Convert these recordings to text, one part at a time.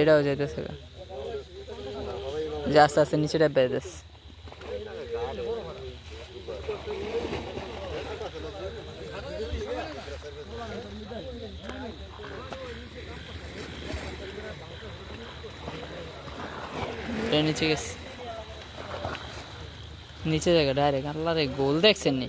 এটাও যাইতেছে যে আস্তে আস্তে নিচেটা বেঁধেছে। নিচে গেছে। নিচে জায়গা ডাইরেক্ট আল্লাহ রে গোল দেখছেন নি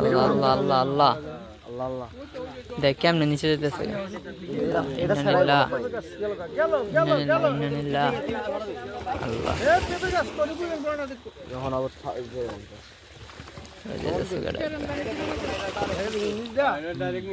আল্লাহ আল্লাহ আল্লাহ আল্লাহ আল্লাহ আল্লাহ দেখ কেমনে নিচে যেতেছে আল্লাহ যখন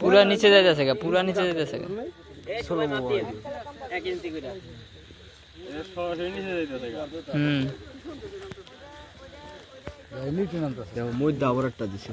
পুরা নিচে যাইতেছে গা পুরা নিচে যাইতেছে গা। হুম মধ্যে আবার একটা দিছে।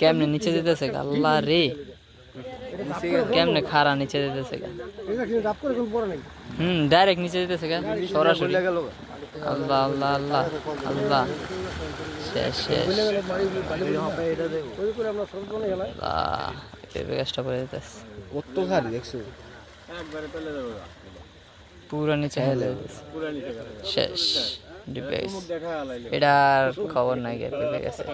কেমনে নিচে যেতেছে গা? আল্লাহ রে। কেমনে খারা নিচে যেতেছে হুম ডাইরেক্ট নিচে যেতেছে গা সরাসরি। আল্লাহ আল্লাহ আল্লাহ আল্লাহ। শেষ শেষ। আল্লাহ গাছটা পড়ে যেতেছে। কত খারি দেখছ? পুরো নিচে হেলে শেষ। ডুবে গেছে এটার খবর নাই গে গেছে।